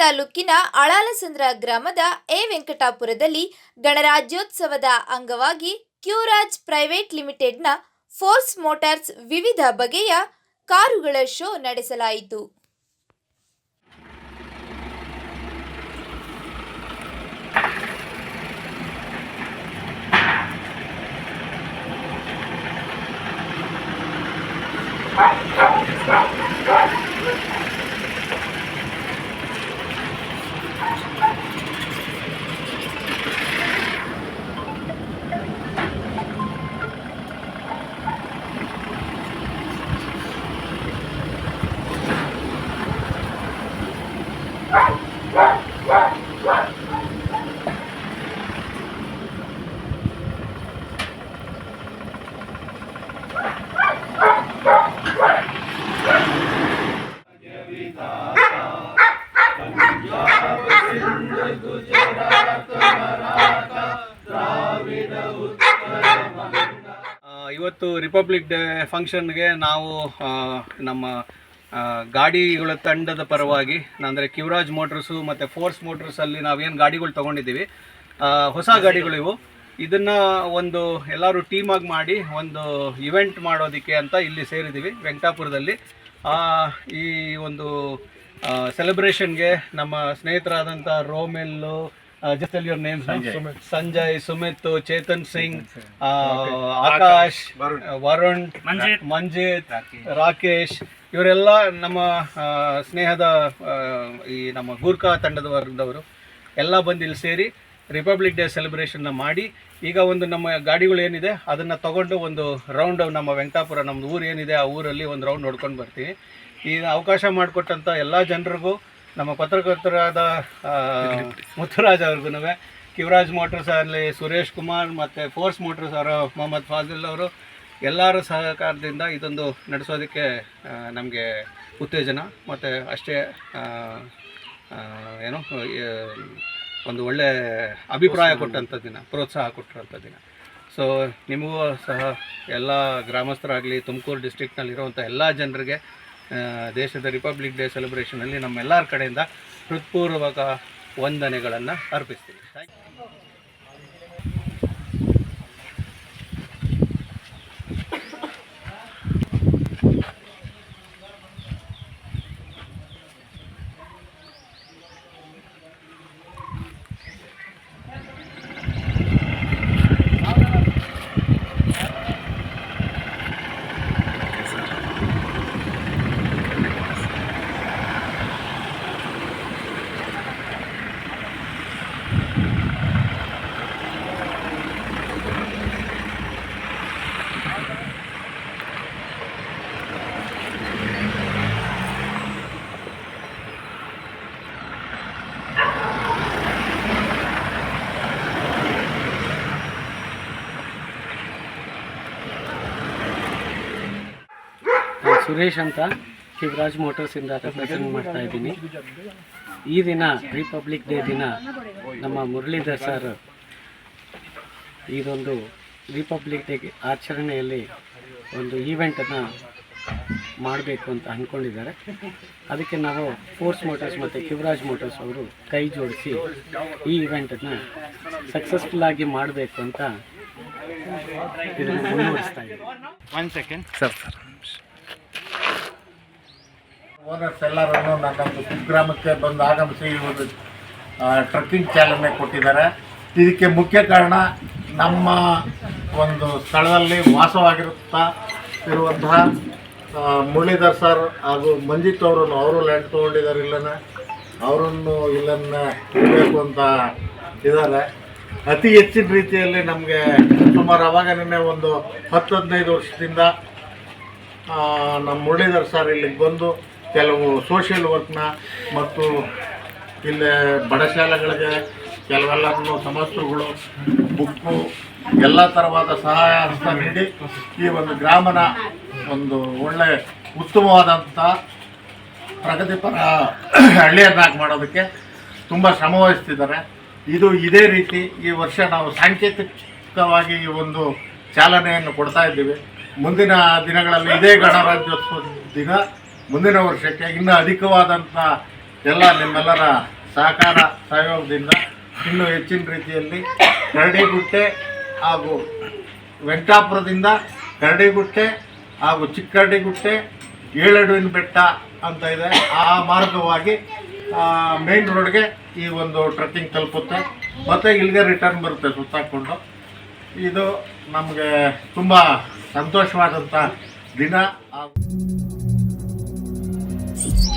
ತಾಲೂಕಿನ ಅಳಾಲಸಂದ್ರ ಗ್ರಾಮದ ಎ ವೆಂಕಟಾಪುರದಲ್ಲಿ ಗಣರಾಜ್ಯೋತ್ಸವದ ಅಂಗವಾಗಿ ಕ್ಯೂರಾಜ್ ಪ್ರೈವೇಟ್ ಲಿಮಿಟೆಡ್ನ ಫೋರ್ಸ್ ಮೋಟಾರ್ಸ್ ವಿವಿಧ ಬಗೆಯ ಕಾರುಗಳ ಶೋ ನಡೆಸಲಾಯಿತು ಆ, ಇವತ್ತು ರಿಪಬ್ಲಿಕ್ ಡೇ ಫಂಕ್ಷನ್ಗೆ ನಾವು ನಮ್ಮ ಗಾಡಿಗಳ ತಂಡದ ಪರವಾಗಿ, ಅಂದರೆ ಕಿವರಾಜ್ ಮೋಟರ್ಸು ಮತ್ತು ಫೋರ್ಸ್ ಮೋಟರ್ಸಲ್ಲಿ ನಾವೇನು ಗಾಡಿಗಳು ತೊಗೊಂಡಿದ್ದೀವಿ. ಹೊಸ ಗಾಡಿಗಳು ಇವು. ಇದನ್ನು ಒಂದು ಎಲ್ಲರೂ ಟೀಮಾಗಿ ಮಾಡಿ ಒಂದು ಇವೆಂಟ್ ಮಾಡೋದಕ್ಕೆ ಅಂತ ಇಲ್ಲಿ ಸೇರಿದ್ದೀವಿ, ವೆಂಕಟಾಪುರದಲ್ಲಿ. ಈ ಒಂದು ಸೆಲೆಬ್ರೇಷನ್ಗೆ ನಮ್ಮ ಸ್ನೇಹಿತರಾದಂಥ ರೋಮೆಲ್ಲು just your name Sanjay Sumit Chetan Singh Akash Varun Manjit Rakesh ಇವರೆಲ್ಲ ನಮ್ಮ ಆ, ಸ್ನೇಹದ ಆ, ಈ ನಮ್ಮ ಗೂರ್ಖಾ ತಂಡದ ವರ್ಗದವರು ಎಲ್ಲ ಬಂದು ಇಲ್ಲಿ ಸೇರಿ ರಿಪಬ್ಲಿಕ್ ಡೇ ಸೆಲೆಬ್ರೇಷನ್ನ ಮಾಡಿ ಈಗ ಒಂದು ನಮ್ಮ ಗಾಡಿಗಳು ಏನಿದೆ ಅದನ್ನು ತಗೊಂಡು ಒಂದು ರೌಂಡ್ ನಮ್ಮ ವೆಂಕಟಾಪುರ ನಮ್ಮದು ಊರು ಏನಿದೆ ಆ ಊರಲ್ಲಿ ಒಂದು ರೌಂಡ್ ನೋಡ್ಕೊಂಡು ಬರ್ತೀವಿ. ಈ ಅವಕಾಶ ಮಾಡಿಕೊಟ್ಟಂಥ ಎಲ್ಲ ಜನರಿಗೂ ನಮ್ಮ ಪತ್ರಕರ್ತರಾದ ಮುತ್ತುರಾಜ್ ಅವ್ರಿಗೂ ಕಿವರಾಜ್ ಮೋಟರ್ಸ್ ಅಲ್ಲಿ ಸುರೇಶ್ ಕುಮಾರ್ ಮತ್ತು ಫೋರ್ಸ್ ಮೋಟರ್ಸ್ ಅವರು ಮೊಹಮ್ಮದ್ ಫಾಜಿಲ್ ಅವರು, ಎಲ್ಲರ ಸಹಕಾರದಿಂದ ಇದೊಂದು ನಡೆಸೋದಕ್ಕೆ ನಮಗೆ ಉತ್ತೇಜನ ಮತ್ತು ಅಷ್ಟೇ ಏನು ಒಂದು ಒಳ್ಳೆ ಅಭಿಪ್ರಾಯ ಕೊಟ್ಟಂಥ ದಿನ ಪ್ರೋತ್ಸಾಹ ಕೊಟ್ಟಂಥ ದಿನ ಸೊ ನಿಮಗೂ ಸಹ ಎಲ್ಲ ಗ್ರಾಮಸ್ಥರಾಗಲಿ, ತುಮಕೂರು ಡಿಸ್ಟಿಕ್ನಲ್ಲಿರುವಂಥ ಎಲ್ಲ ಜನರಿಗೆ ದೇಶದ ರಿಪಬ್ಲಿಕ್ ಡೇ ಸೆಲೆಬ್ರೇಷನಲ್ಲಿ ನಮ್ಮೆಲ್ಲರ ಕಡೆಯಿಂದ ಹೃತ್ಪೂರ್ವಕ ವಂದನೆಗಳನ್ನು ಅರ್ಪಿಸ್ತೀವಿ ಸುರೇಶ್ ಅಂತ ಶಿವರಾಜ್ ಮೋಟರ್ಸಿಂದ ರೆಪ್ರೆಸೆಂಟ್ ಮಾಡ್ತಾ ಇದ್ದೀನಿ. ಈ ದಿನ ರಿಪಬ್ಲಿಕ್ ಡೇ ದಿನ ನಮ್ಮ ಮುರಳೀಧರ್ ಸರ್ ಇದೊಂದು ರಿಪಬ್ಲಿಕ್ ಡೇ ಆಚರಣೆಯಲ್ಲಿ ಒಂದು ಈವೆಂಟನ್ನು ಮಾಡಬೇಕು ಅಂತ ಅಂದ್ಕೊಂಡಿದ್ದಾರೆ ಅದಕ್ಕೆ ನಾವು ಫೋರ್ಸ್ ಮೋಟರ್ಸ್ ಮತ್ತು ಶಿವರಾಜ್ ಮೋಟರ್ಸ್ ಅವರು ಕೈ ಜೋಡಿಸಿ ಈ ಇವೆಂಟನ್ನು ಸಕ್ಸಸ್ಫುಲ್ ಆಗಿ ಮಾಡಬೇಕು ಅಂತ ಇದನ್ನು ಮುಂದುವರಿಸ್ತಾ ಇದ್ದೀವಿ. ಒನ್ ಸೆಕೆಂಡ್ ಓನರ್ಸ್ ಎಲ್ಲರನ್ನು ನನ್ನೊಂದು ಕುಗ್ರಾಮಕ್ಕೆ ಬಂದು ಆಗಮಿಸಿ ಒಂದು ಟ್ರಕ್ಕಿಂಗ್ ಚಾಲನೆ ಕೊಟ್ಟಿದ್ದಾರೆ. ಇದಕ್ಕೆ ಮುಖ್ಯ ಕಾರಣ ನಮ್ಮ ಒಂದು ಸ್ಥಳದಲ್ಲಿ ವಾಸವಾಗಿರುತ್ತಾ ಇರುವಂತಹ ಮುರಳೀಧರ್ ಸರ್ ಹಾಗೂ ಮಂಜಿತ್ ಅವರನ್ನು ಅವರು ಲ್ಯಾಂಡ್ ತೊಗೊಂಡಿದ್ದಾರೆ ಇಲ್ಲನ. ಅವರನ್ನು ಇಲ್ಲನ್ನ ಇರಬೇಕು ಅಂತ ಇದ್ದಾರೆ. ಅತಿ ಹೆಚ್ಚಿನ ರೀತಿಯಲ್ಲಿ ನಮಗೆ ಸುಮಾರು ಅವಾಗನೇ ಒಂದು ಹತ್ತು ಹದಿನೈದು ವರ್ಷದಿಂದ ನಮ್ಮ ಮುರಳೀಧರ್ ಸರ್ ಇಲ್ಲಿಗೆ ಬಂದು ಕೆಲವು ಸೋಷಿಯಲ್ ವರ್ಕ್ನ ಮತ್ತು ಇಲ್ಲಿ ಬಡ ಶಾಲೆಗಳಿಗೆ ಕೆಲವೆಲ್ಲರನ್ನು ಸಮಸ್ಯೆಗಳು, ಬುಕ್ಕು, ಎಲ್ಲ ಥರವಾದ ಸಹಾಯ ಹಸ್ತ ನೀಡಿ ಈ ಒಂದು ಗ್ರಾಮನ ಒಂದು ಒಳ್ಳೆ ಉತ್ತಮವಾದಂಥ ಪ್ರಗತಿಪರ ಹಳ್ಳಿಯನ್ನಾಗಿ ಮಾಡೋದಕ್ಕೆ ತುಂಬ ಶ್ರಮವಹಿಸ್ತಿದ್ದಾರೆ ಇದು ಇದೇ ರೀತಿ ಈ ವರ್ಷ ನಾವು ಸಾಂಕೇತಿಕವಾಗಿ ಈ ಒಂದು ಚಾಲನೆಯನ್ನು ಕೊಡ್ತಾ ಇದ್ದೀವಿ. ಮುಂದಿನ ದಿನಗಳಲ್ಲಿ ಇದೇ ಗಣರಾಜ್ಯೋತ್ಸವ ದಿನ. ಮುಂದಿನ ವರ್ಷಕ್ಕೆ ಇನ್ನೂ ಅಧಿಕವಾದಂಥ ಎಲ್ಲ ನಿಮ್ಮೆಲ್ಲರ ಸಹಕಾರ ಸಹಯೋಗದಿಂದ ಇನ್ನೂ ಹೆಚ್ಚಿನ ರೀತಿಯಲ್ಲಿ ಕರಡಿಗುಟ್ಟೆ ಹಾಗೂ ವೆಂಕಟಾಪುರದಿಂದ ಕರಡಿಗುಟ್ಟೆ ಹಾಗೂ ಚಿಕ್ಕರಡಿಗುಟ್ಟೆ ಏಳಡುವಿನ ಬೆಟ್ಟ ಅಂತ ಇದೆ. ಆ ಮಾರ್ಗವಾಗಿ ಮೇನ್ ರೋಡ್ಗೆ ಈ ಒಂದು ಟ್ರೆಕ್ಕಿಂಗ್ ತಲುಪುತ್ತೆ. ಮತ್ತು ಇಲ್ಲಿಗೆ ರಿಟರ್ನ್ ಬರುತ್ತೆ ಸುತ್ತಾಕೊಂಡು ಇದು ನಮಗೆ ತುಂಬ ಸಂತೋಷವಾದಂಥ ದಿನ. Music.